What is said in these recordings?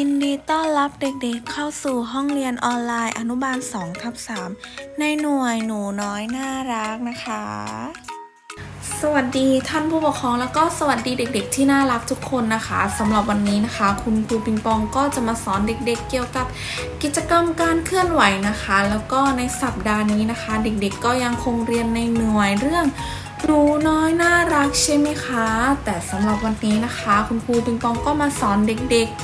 ยินดีต้อนรับเด็กๆเข้าสู่ห้องเรียนออนไลน์อนุบาล2ทับ3ในหน่วยหนูน้อยน่ารักนะคะ สวัสดีท่านผู้ปกครองแล้วก็สวัสดีเด็ก ๆ ที่น่ารักทุกคนนะคะสำหรับวันนี้นะคะ คุณครูปิงปองก็จะมาสอนเด็ก ๆ เกี่ยวกับกิจกรรมการเคลื่อนไหวนะคะ แล้วก็ในสัปดาห์นี้นะคะ เด็กๆ ก็ยังคงเรียนในหน่วยเรื่องหนูน้อยน่ารักใช่ไหมคะ แต่สำหรับวันนี้นะคะ คุณครูปิงปองก็มาสอนเด็กๆ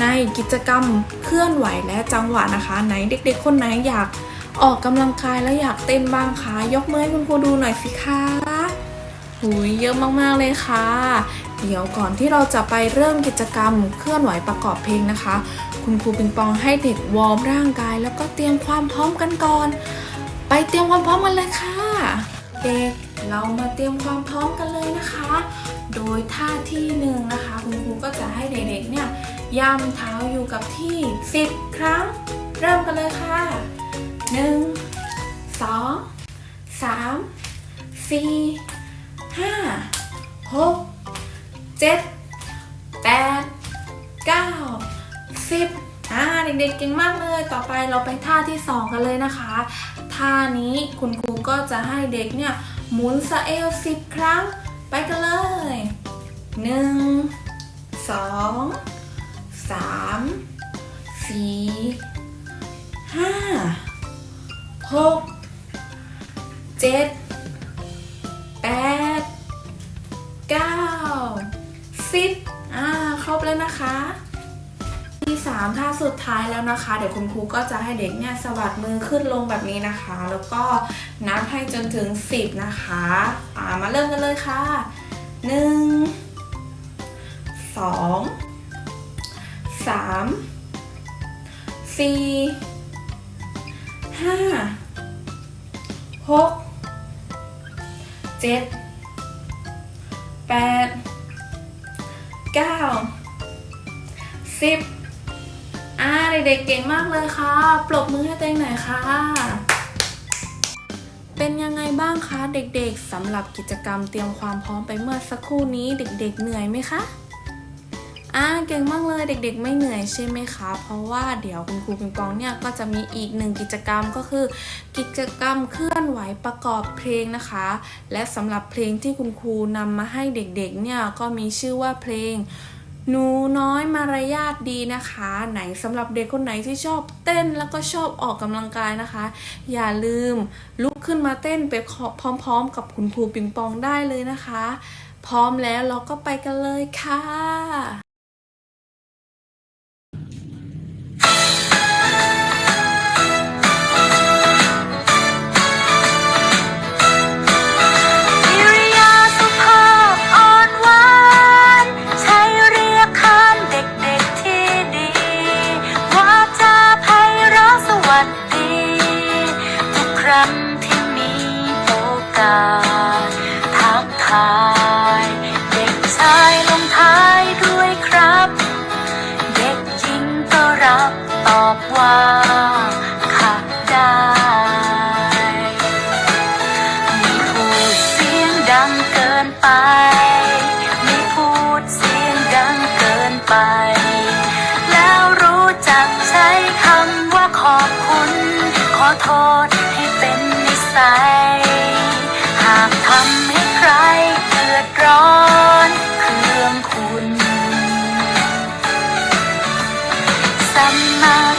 ในกิจกรรมเคลื่อนไหวและจังหวะนะคะ ไหนเด็กๆ คนไหนอยากออกกำลังกายแล้วอยากเต้นบ้างคะยกมือให้คุณครูดูหน่อยสิคะหุยเยอะมากๆเลยค่ะ เดี๋ยวก่อนที่เราจะไปเริ่มกิจกรรมเคลื่อนไหวประกอบเพลงนะคะ คุณครูปิงปองให้เด็กวอร์มร่างกาย แล้วก็เตรียมความพร้อมกันก่อน ไปเตรียมความพร้อมกันเลยค่ะ เด็กเรามาเตรียมความพร้อมกันเลยนะคะ โดยท่าที่หนึ่งนะคะ คุณครูก็จะให้เด็กๆเนี่ย ย่ำเท้าอยู่กับที่ 10 ครั้ง เริ่มกันเลยค่ะ 1 2 3 4 5 6 7 8 9 10อ่าเด็กๆเก่งมากเลย ต่อไปเราไปท่าที่ 2 กันเลยนะคะ ท่านี้คุณครูก็จะให้เด็กเนี่ยหมุนสะเอล 10 ครั้ง ไปกันเลย 1 2 3 4 5 6 7 8 9 10อ่าครบแล้วนะคะที่3ท่าสุดท้ายแล้วนะคะ เดี๋ยวคุณครูก็จะให้เด็กเนี่ยสะบัดมือขึ้นลงแบบนี้นะคะ แล้วก็นับให้จนถึง 10 นะคะอ่ามาเริ่มกันเลยค่ะ 1 2 3 4 5 6 7 8 9 10อ่าเด็กๆเก่งมากเลยค่ะ ปรบมือให้ตัวเองหน่อยค่ะ เป็นยังไงบ้างคะเด็กๆสำหรับกิจกรรมเตรียมความพร้อมไปเมื่อสักครู่นี้เด็กๆเหนื่อยไหมคะ อ่าเก่งมากเลยเด็กๆ ไม่เหนื่อยใช่ไหมคะ เพราะว่าเดี๋ยวคุณครูปิงปองเนี่ยก็จะมีอีกหนึ่งกิจกรรมก็คือ กิจกรรมเคลื่อนไหวประกอบเพลงนะคะ และสำหรับเพลงที่คุณครูนำมาให้เด็กๆเนี่ยก็มีชื่อว่าเพลงหนูน้อยมารยาทดีนะคะ ไหนสำหรับเด็กคนไหนที่ชอบเต้นแล้วก็ชอบออกกำลังกายนะคะ อย่าลืมลุกขึ้นมาเต้นไปพร้อมๆ กับคุณครูปิงปองได้เลยนะคะ พร้อมแล้วเราก็ไปกันเลยค่ะ สั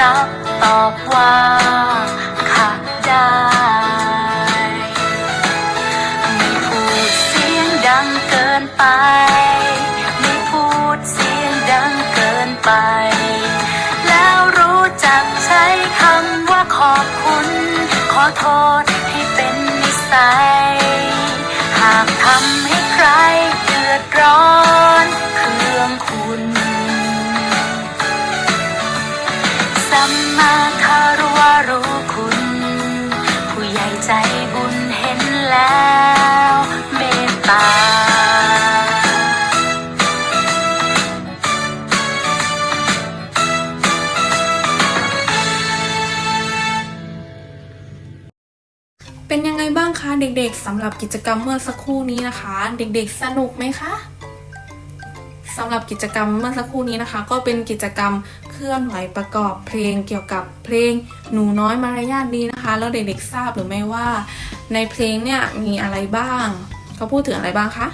รับตอบว่าค่ะได้ ไม่พูดเสียงดังเกินไป ไม่พูดเสียงดังเกินไป แล้วรู้จักใช้คำว่าขอบคุณ ขอโทษให้เป็นนิสัยำหรับกิจกรรมเมื่อสักครู่นี้นะคะ เด็กๆสนุกไหมคะสำหรับกิจกรรมเมื่อสักครู่นี้นะคะ ก็เป็นกิจกรรมเคลื่อนไหวประกอบเพลงเกี่ยวกับเพลงหนูน้อยมารยาทดีนะคะ แล้วเด็กๆทราบหรือไม่ว่า ในเพลงเนี่ยมีอะไรบ้างเขาพูดถึงอะไรบ้างคะ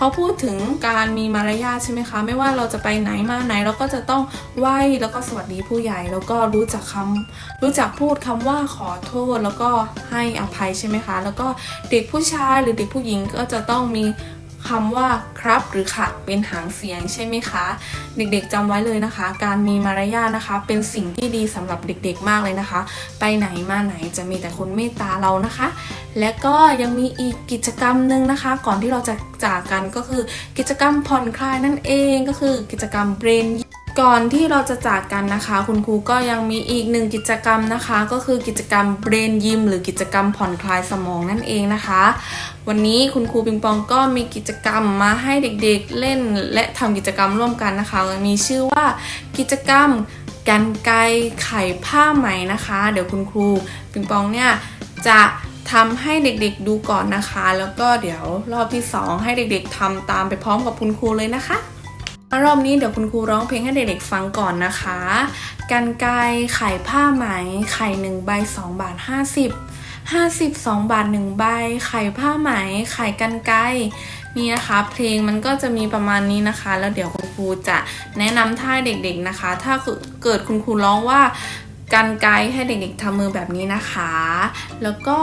เขาพูดถึงการมีมารยาทใช่ไหมคะ ไม่ว่าเราจะไปไหนมาไหนเราก็จะต้องไหว้แล้วก็สวัสดีผู้ใหญ่ แล้วก็รู้จักคำรู้จักพูดคำว่าขอโทษแล้วก็ให้อภัยใช่ไหมคะ แล้วก็เด็กผู้ชายหรือเด็กผู้หญิงก็จะต้องมี คำว่าครับหรือค่ะเป็นหางเสียงใช่ไหมคะ เด็กๆจำไว้เลยนะคะ การมีมารยาทนะคะ เป็นสิ่งที่ดีสำหรับเด็กๆมากเลยนะคะ ไปไหนมาไหนจะมีแต่คนเมตตาเรานะคะ และก็ยังมีอีกกิจกรรมหนึ่งนะคะ ก่อนที่เราจะจากกันก็คือกิจกรรมผ่อนคลายนั่นเองก็คือกิจกรรมเบรน ก่อนที่เราจะจากกันนะคะ คุณครูก็ยังมีอีกหนึ่งกิจกรรมนะคะ ก็คือกิจกรรมเบรนยิมหรือกิจกรรมผ่อนคลายสมองนั่นเองนะคะ วันนี้คุณครูปิงปองก็มีกิจกรรมมาให้เด็กๆเล่นและทำกิจกรรมร่วมกันนะคะ มีชื่อว่ากิจกรรมกันไกไขผ้าไหมนะคะ เดี๋ยวคุณครูปิงปองเนี่ยจะทำให้เด็กๆดูก่อนนะคะ แล้วก็เดี๋ยวรอบที่ 2 ให้เด็กๆทำตามไปพร้อมกับคุณครูเลยนะคะ รอบนี้เดี๋ยวคุณครูร้องเพลงให้เด็กๆฟังก่อนนะคะ กันไกรไข่ผ้าไหม ไข่หนึ่งใบ2บาท50 52บาท1ใบ ไข่ผ้าไหม ไข่กันไกรนี่นะคะ เพลงมันก็จะมีประมาณนี้นะคะ แล้วเดี๋ยวคุณครูจะแนะนำท่าเด็กๆนะคะ ถ้าเกิดคุณครูร้องว่ากันไกรให้เด็กๆทำมือแบบนี้นะคะ แล้วก็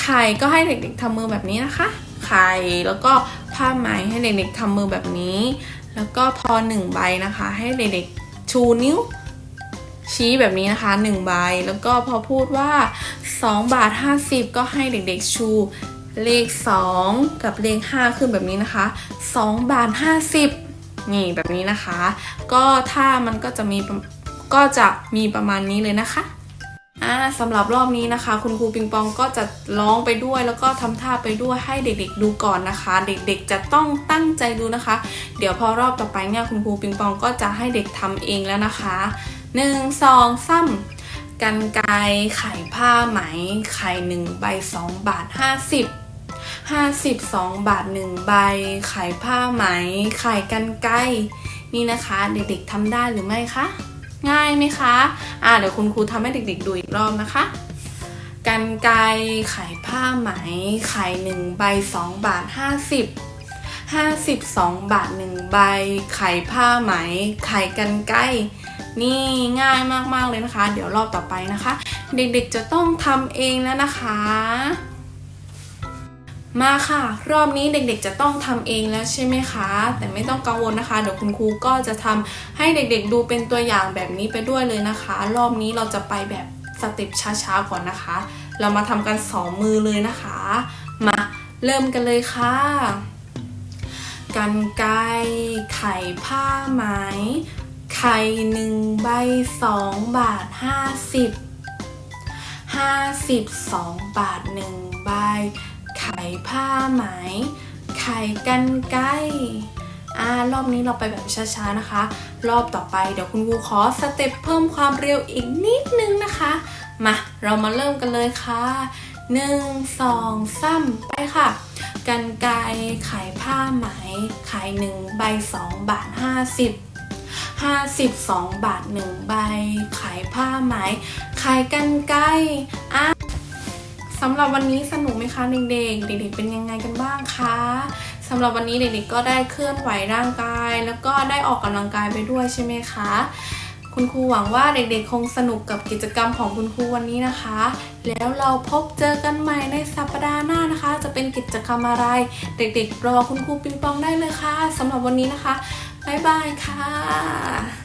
ไข่ก็ให้เด็กๆทำมือแบบนี้นะคะ ไข่แล้วก็ผ้าไหมให้เด็กๆทำมือแบบนี้ แล้วก็พอหนึ่งใบนะคะ ให้เด็กๆชูนิ้ว ชี้แบบนี้นะคะ 1 ใบ แล้วก็พอพูดว่า 2 บาท 50 ก็ให้เด็กๆชูเลข 2 กับเลข 5 ขึ้นแบบนี้นะคะ 2 บาท 50 นี่แบบนี้นะคะ ก็ถ้ามันก็จะมีก็จะมีประมาณนี้เลยนะคะ อ่าสำหรับรอบนี้นะคะ คุณครูปิงปองก็จะร้องไปด้วย แล้วก็ทำท่าไปด้วยให้เด็กๆดูก่อนนะคะ เด็กๆจะต้องตั้งใจดูนะคะ เดี๋ยวพอรอบต่อไปเนี่ยคุณครูปิงปองก็จะให้เด็กทำเองแล้วนะคะหนึ่งสองซ้ำกันไกไข่ผ้าไหม ไข่หนึ่งใบสองบาทห้าสิบห้าสิบสองบาทหนึ่งใบ ไข่ผ้าไหม ไข่กันไกนี่นะคะ เด็กๆทำได้หรือไม่คะ ง่ายไหมคะอ่าเดี๋ยวคุณครูทำให้เด็กๆดูอีกรอบนะคะกันไกรไขผ้าไหมไข่หนึ่งใบสองบาทห้าสิบห้าสิบสองบาทหนึ่งใบไข่ผ้าไหมไข่กันไกรนี่ง่ายมากๆเลยนะคะ เดี๋ยวรอบต่อไปนะคะ เด็กๆจะต้องทำเองแล้วนะคะ มาค่ะ รอบนี้เด็กๆจะต้องทำเองแล้วใช่ไหมคะ แต่ไม่ต้องกังวลนะคะเดี๋ยวคุณครูก็จะทำให้เด็กๆดูเป็นตัวอย่างแบบนี้ไปด้วยเลยนะคะ รอบนี้เราจะไปแบบสเต็ปช้าๆก่อนนะคะ เรามาทำกันสองมือเลยนะคะ มาเริ่มกันเลยค่ะกันไกรไข่ผ้าไหม ไข่หนึ่งใบสองบาทห้าสิบห้าสิบสองบาทหนึ่งใบ ไขผ้าไหม ไขกันไกอ่ารอบนี้เราไปแบบช้าๆนะคะ รอบต่อไปเดี๋ยวคุณครูขอสเต็ปเพิ่มความเร็วอีกนิดนึงนะคะ มาเรามาเริ่มกันเลยค่ะหนึ่งสองสามไปค่ะ กันไกรไข่ผ้าไหมไข่หนึ่งใบสองบาทห้าสิบห้าสิบสองบาทหนึ่งใบไข่ผ้าไหมไข่กันไกอะ สำหรับวันนี้สนุกไหมคะเด็กๆ เด็กๆ เป็นยังไงกันบ้างคะสำหรับวันนี้เด็กๆ ก็ได้เคลื่อนไหวร่างกาย แล้วก็ได้ออกกำลังกายไปด้วยใช่ไหมคะ คุณครูหวังว่าเด็กๆ คงสนุกกับกิจกรรมของคุณครูวันนี้นะคะ แล้วเราพบเจอกันใหม่ในสัปดาห์หน้านะคะ จะเป็นกิจกรรมอะไร เด็กๆ รอคุณครูปิงปองได้เลยค่ะสำหรับวันนี้นะคะบ๊ายบายค่ะ